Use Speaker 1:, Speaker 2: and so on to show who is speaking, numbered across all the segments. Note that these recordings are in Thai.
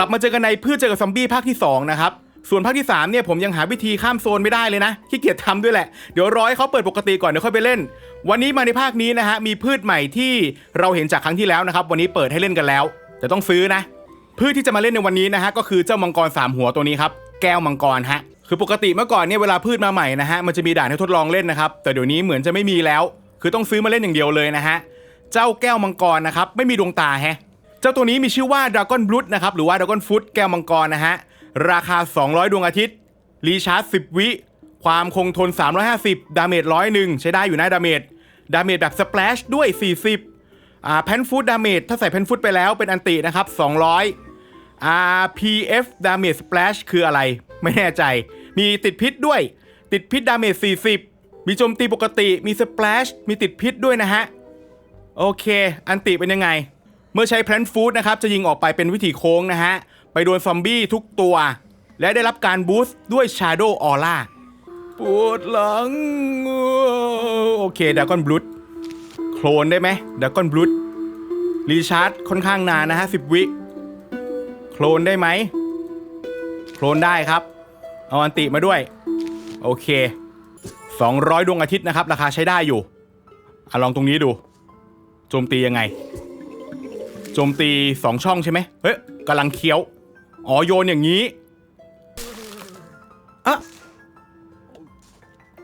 Speaker 1: ลับมาเจอกันในพืชเจอกับซอมบี้ภาคที่ 2 นะครับ ส่วนภาคที่ 3 เนี่ยผมยังหาวิธีข้ามโซนไม่ได้เลยนะขี้เกียจทำด้วยแหละ เดี๋ยวรอให้เขาเปิดปกติก่อนเดี๋ยวค่อยไปเล่น วันนี้มาในภาคนี้นะฮะมีพืชใหม่ที่เราเห็นจากครั้งที่แล้วนะครับ วันนี้เปิดให้เล่นกันแล้ว แต่ต้องซื้อนะ พืชที่จะมาเล่นในวันนี้นะฮะก็คือเจ้ามังกรสามหัวตัวนี้ครับแก้วมังกรฮะคือปกติเมื่อก่อนเนี่ยเวลาพืชมาใหม่นะฮะมันจะมีด่านให้ทดลองเล่นนะครับแต่เดี๋ยวนี้เหมือนจะไม่มีแล้ว คือต้องซื้อมาเล่นอย่างเดียวเลยนะฮะเจ้าแก้วมังกรนะครับไม่มีดวงตาแฮะ เจ้าตัวนี้มีชื่อว่า Dragon Blood นะครับหรือว่า Dragon Foot แก้วมังกรนะฮะ ราคา 200 ดวงอาทิตย์ รีชาร์จ 10 วิ ความคงทน 350 ดาเมจร้อยหนึ่งใช้ได้อยู่นะดาเมจ ดาเมจแบบสเปลชด้วย 40อ่าแพนฟูดดาเมจถ้าใส่แพนฟูดไปแล้วเป็นอันตินะครับ 200 RPF Damage Splash คืออะไร ไม่แน่ใจ มีติดพิษด้วย ติดพิษดาเมจ 40 มีโจมตีปกติ มี Splash มีติดพิษด้วยนะฮะ โอเค อันติเป็นยังไง เมื่อใช้แพลนฟูดนะครับจะยิงออกไปเป็นวิถีโค้งนะฮะ ไปโดนซอมบี้ทุกตัว และได้รับการบูสต์ด้วย Shadow Aura ปวดหลัง โอเคด r a กอนบลูดโคลนได้ไหมด r a กอนบลูดรีชาร์จค่อนข้างนานนะฮะ10วิโคลนได้ไหมโคลนได้ครับ เอาอันติมาด้วย โอเค 200 ดวงอาทิตย์นะครับ ราคาใช้ได้อยู่อะลองตรงนี้ดูโจมตียังไง จมตี 2 ช่องใช่ไหมเฮ้ยกำลังเคี้ยว อ๋อโยนอย่างนี้อะ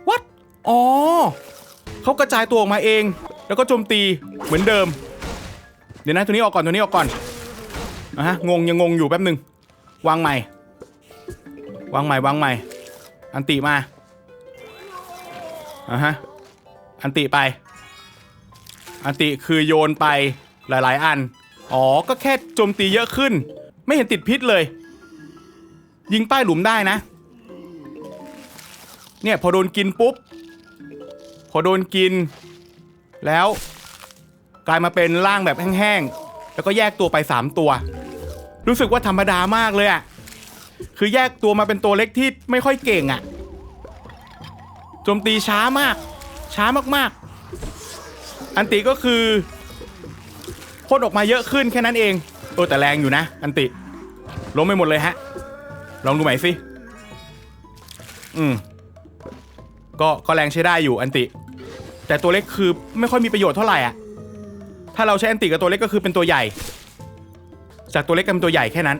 Speaker 1: what อ๋อเขากระจายตัวออกมาเอง แล้วก็โจมตีเหมือนเดิม เดี๋ยวนะตัวนี้ออกก่อนตัวนี้ออกก่อนอะฮะงงยังงงอยู่แป๊บหนึ่งวางใหม่ วางใหม่วางใหม่ อันติมาอะฮะอันติไป อันติคือโยนไปหลาย ๆ อัน อ๋อ ก็แค่โจมตีเยอะขึ้น ไม่เห็นติดพิษเลย ยิงป้ายหลุมได้นะ เนี่ยพอโดนกินปุ๊บ พอโดนกิน แล้ว กลายมาเป็นร่างแบบแห้งๆ แล้วก็แยกตัวไป 3 ตัว รู้สึกว่าธรรมดามากเลยอะ่ะ คือแยกตัวมาเป็นตัวเล็กที่ไม่ค่อยเก่งอะ่ะ โจมตีช้ามาก ช้ามากๆ อันติก็คือ พ่นออกมาเยอะขึ้นแค่นั้นเองเออแต่แรงอยู่นะ อันติล้มไปหมดเลยฮะ ลองดูใหม่สิ อืม ก็ก็แรงใช้ได้อยู่อันติ แต่ตัวเล็กคือไม่ค่อยมีประโยชน์เท่าไหร่อะ ถ้าเราใช้อันติกับตัวเล็กก็คือเป็นตัวใหญ่ จากตัวเล็กกลายเป็นตัวใหญ่แค่นั้น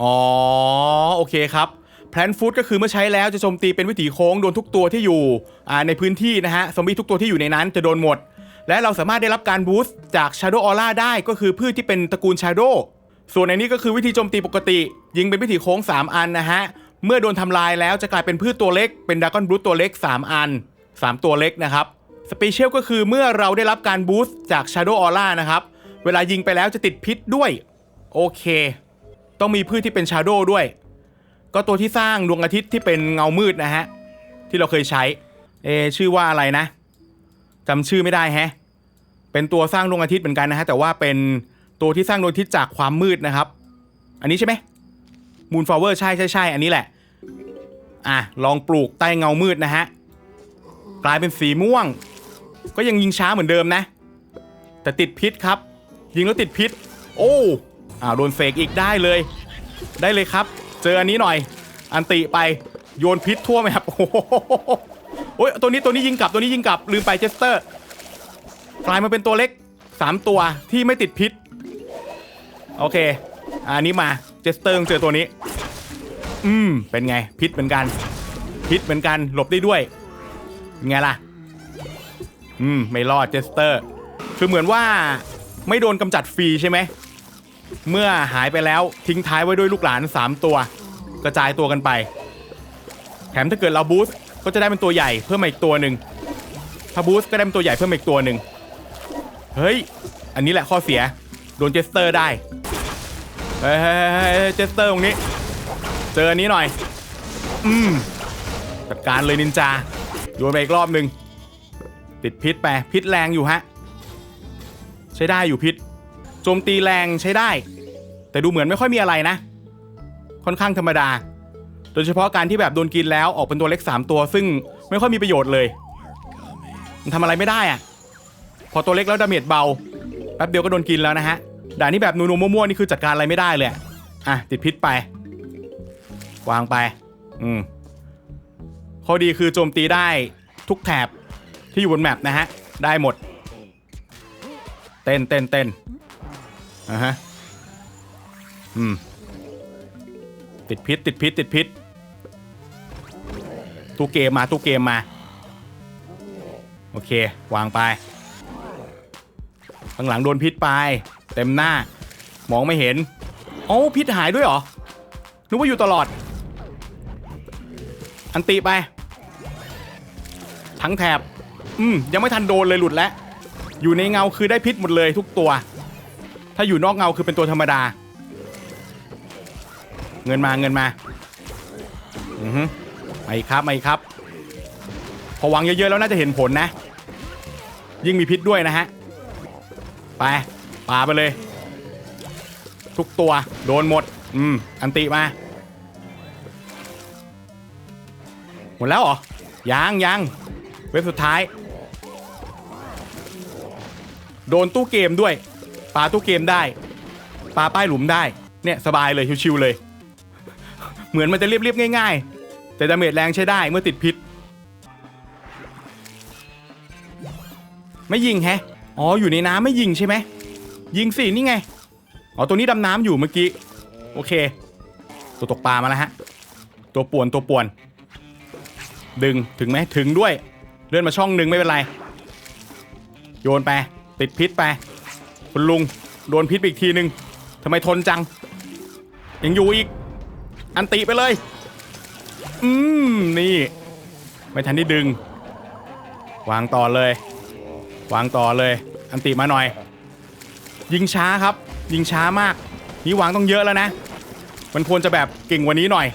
Speaker 1: อ๋อโอเคครับแพลนฟูดก็คือเมื่อใช้แล้วจะโจมตีเป็นวิถีโค้งโดนทุกตัวที่อยู่อ่าในพื้นที่นะฮะซอมบี้ทุกตัวที่อยู่ในนั้นจะโดนหมด และเราสามารถได้รับการบูสต์จาก Shadow Aura ได้ก็คือพืชที่เป็นตระกูล Shadow ส่วนในนี้ก็คือวิธีโจมตีปกติ ยิงเป็นวิถีโค้ง 3 อันนะฮะ เมื่อโดนทำลายแล้วจะกลายเป็นพืชตัวเล็ก เป็นด r a กอนบลูตัวเล็ก 3 อัน 3 ตัวเล็กนะครับสเปเชียลก็คือเมื่อเราได้รับการบูสต์จาก Shadow Aura นะครับ เวลายิงไปแล้วจะติดพิษด้วย โอเค ต้องมีพืชที่เป็น Shadow ด้วย ก็ตัวที่สร้างดวงอาทิตย์ที่เป็นเงามืดนะฮะที่เราเคยใช้เอชื่อว่าอะไรนะ จำชื่อไม่ได้แฮะ เป็นตัวสร้างดวงอาทิตย์เหมือนกันนะฮะ แต่ว่าเป็นตัวที่สร้างดวงอาทิตย์จากความมืดนะครับ อันนี้ใช่ไหมมูนฟลาเวอร์ใช่ใช่ใช่อันนี้แหละ อะ ลองปลูกใต้เงามืดนะฮะ กลายเป็นสีม่วง ก็ยังยิงช้าเหมือนเดิมนะ แต่ติดพิษครับ ยิงแล้วติดพิษ โอ้อ้าวโดนเสกอีกได้เลย ได้เลยครับ เจออันนี้หน่อย อันติไปโยนพิษทั่วไหมครับโอ้ โอ้ยตัวนี้ตัวนี้ยิงกลับตัวนี้ยิงกลับลืมไปเจสเตอร์กลายมาเป็นตัวเล็ก 3 ตัวที่ไม่ติดพิษ โอเค อันนี้มาเจสเตอร์เจอตัวนี้ อืม เป็นไงพิษเหมือนกัน พิษเหมือนกันหลบได้ด้วยเป็นไงล่ะ อืม ไม่รอดเจสเตอร์ คือเหมือนว่าไม่โดนกำจัดฟรีใช่ไหม เมื่อหายไปแล้วทิ้งท้ายไว้ด้วยลูกหลาน 3 ตัว กระจายตัวกันไป แถมถ้าเกิดเราบูสต์ ก็จะได้เป็นตัวใหญ่เพิ่มมาอีกตัวหนึ่งถ้าบูสก็ได้เป็นตัวใหญ่เพิ่มมาอีกตัวหนึ่งเฮ้ย อันนี้แหละข้อเสีย โดนเจสเตอร์ได้เฮ้เฮ้ยเฮ้ยเฮ้ยเจสเตอร์ตรงนี้ เจออันนี้หน่อย อืม จัดการเลยนินจา โยนไปอีกรอบหนึ่ง ติดพิษไป พิษแรงอยู่ฮะ ใช้ได้อยู่พิษ โจมตีแรงใช้ได้ แต่ดูเหมือนไม่ค่อยมีอะไรนะ ค่อนข้างธรรมดา โดยเฉพาะการที่แบบโดนกินแล้วออกเป็นตัวเล็ก 3 ตัว ซึ่งไม่ค่อยมีประโยชน์เลยมันทำอะไรไม่ได้อะพอตัวเล็กแล้วดาเมจเบาแป๊บเดียวก็โดนกินแล้วนะฮะด่านนี้แบบนูนๆมั่วๆนี่คือจัดการอะไรไม่ได้เลยอะอะติดพิษไป วางไป อืมข้อดีคือโจมตีได้ทุกแถบที่อยู่บนแมปนะฮะ ได้หมด เต้นเต้นเต้นอะฮะ อืม ติดพิษติดพิษติดพิษ ตู้เกมมาตู้เกมมา โอเค วางไป ข้างหลังโดนพิษไป เต็มหน้า มองไม่เห็นโอ๋อพิษหายด้วยเหรอนึกว่าอยู่ตลอด อันติไป ทั้งแถบ อืม ยังไม่ทันโดนเลยหลุดแล้ว อยู่ในเงาคือได้พิษหมดเลยทุกตัว ถ้าอยู่นอกเงาคือเป็นตัวธรรมดา เงินมาเงินมา อือฮึ มาอีกครับมาอีกครับ พอวางเยอะๆแล้วน่าจะเห็นผลนะ ยิ่งมีพิษด้วยนะฮะ ไปปาไปเลย ทุกตัวโดนหมด อืม อันติมา หมดแล้วเหรอ ยังยังเว็บสุดท้าย โดนตู้เกมด้วยปาตู้เกมได้ปาป้ายหลุมได้ เนี่ย สบายเลยชิวๆเลย เหมือนมันจะเรียบๆง่าย ๆ แต่ดาเมจแรงใช้ได้เมื่อติดพิษ ไม่ยิงแฮะ อ๋ออยู่ในน้ำไม่ยิงใช่ไหม ยิงสินี่ไง อ๋อตัวนี้ดำน้ำอยู่เมื่อกี้ โอเค ตัวตกปลามาแล้วฮะ ตัวป่วนตัวป่วน ดึงถึงไหมถึงด้วย เลื่อนมาช่องหนึ่งไม่เป็นไร โยนไป ติดพิษไป คุณลุงโดนพิษอีกทีหนึ่งทำไมทนจัง ยังอยู่อีก อันติไปเลย อืมนี่ ไม่ทันได้ดึง วางต่อเลย วางต่อเลย อันติมาหน่อย ยิงช้าครับ ยิงช้ามาก นี่วางต้องเยอะแล้วนะ มันควรจะแบบเก่งกว่านี้หน่อย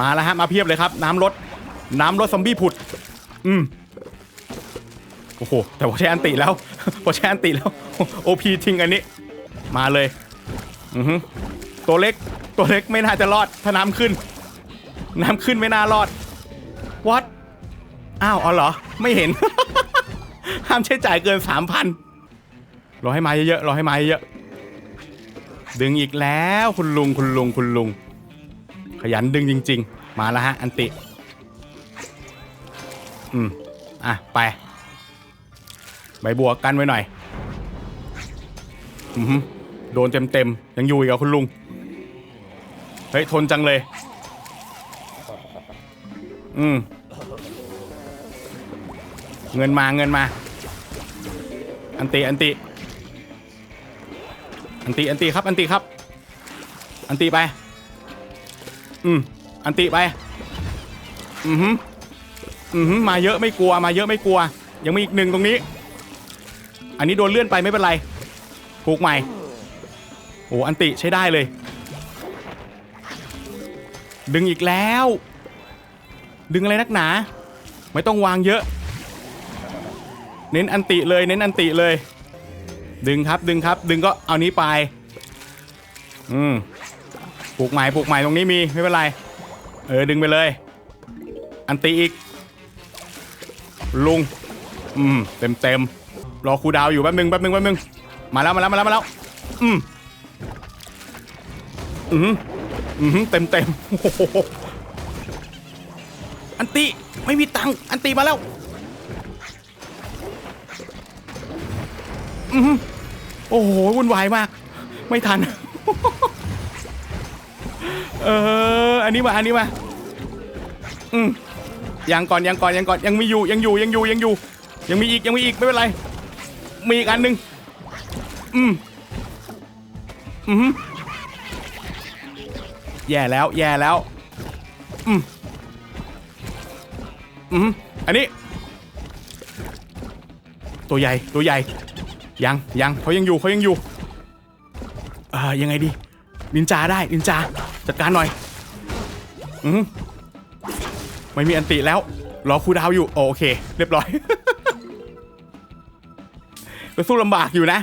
Speaker 1: มาแล้วฮะมาเพียบเลยครับ น้ำลดน้ำลดซอมบี้ผุด อืมโอ้โหแต่พอใช้อันติแล้ว พอใช้อันติแล้วโอพีทิ้งอันนี้ มาเลย อือฮึตัวเล็กตัวเล็กไม่น่าจะรอดถ้าน้ำขึ้น น้ำขึ้นไม่น่ารอดวัดอ้าวอ๋อเหรอ ไม่เห็น ห้ามใช้จ่ายเกินสามพันรอให้มาเยอะๆรอให้มาเยอะๆดึงอีกแล้วคุณลุงคุณลุงคุณลุง ขยันดึงจริง ๆ มาแล้วฮะ อันติ อืม อะ ไป ใบบัวกันไว้หน่อย อือหือโดนเต็มๆ ยังอยู่อีกเหรอคุณลุง เฮ้ย ทนจังเลย อืม เงินมาเงินมา อันติอันติ อันติอันติครับ อันติครับ อันติไป อืม อันติไป อือหืออือหือมาเยอะไม่กลัว มาเยอะไม่กลัว ยังมีอีกหนึ่งตรงนี้ อันนี้โดนเลื่อนไปไม่เป็นไรผูกใหม่ โอ้อันติใช้ได้เลย ดึงอีกแล้ว ดึงอะไรนักหนา ไม่ต้องวางเยอะ เน้นอันติเลยเน้นอันติเลย ดึงครับดึงครับ ดึงก็เอานี้ไป อืมปลูกใหม่ปลูกใหม่ตรงนี้มีไม่เป็นไร เออดึงไปเลย อันติอีก ลุง อืมเต็มเต็มรอครูดาวอยู่แป๊บนึงแป๊บนึงแป๊บนึงมาแล้วมาแล้วมาแล้วมาแล้ว อืมอืมอืมเต็มเต็มโอ้โห อันติไม่มีตังอันติมาแล้วอืมโอ้โหวุ่นวายมาก ไม่ทัน เอออันนี้มาอันนี้มาอืมยังก่อนยังก่อนยังก่อนยังมีอยู่ยังอยู่ยังอยู่ยังอยู่ ยังมีอีกยังมีอีกไม่เป็นไร มีอีกอันหนึ่งอืมอืมแย่แล้วแย่แล้ว อืม อืมอันนี้ ตัวใหญ่ตัวใหญ่ ยังยังเขายังอยู่เขายังอยู่เอ่อยังไงดีนินจาได้นินจาจัดการหน่อย อืมไม่มีอันติแล้ว รอครูดาวอยู่โอเค เรียบร้อย ก็สู้ลำบากอยู่นะ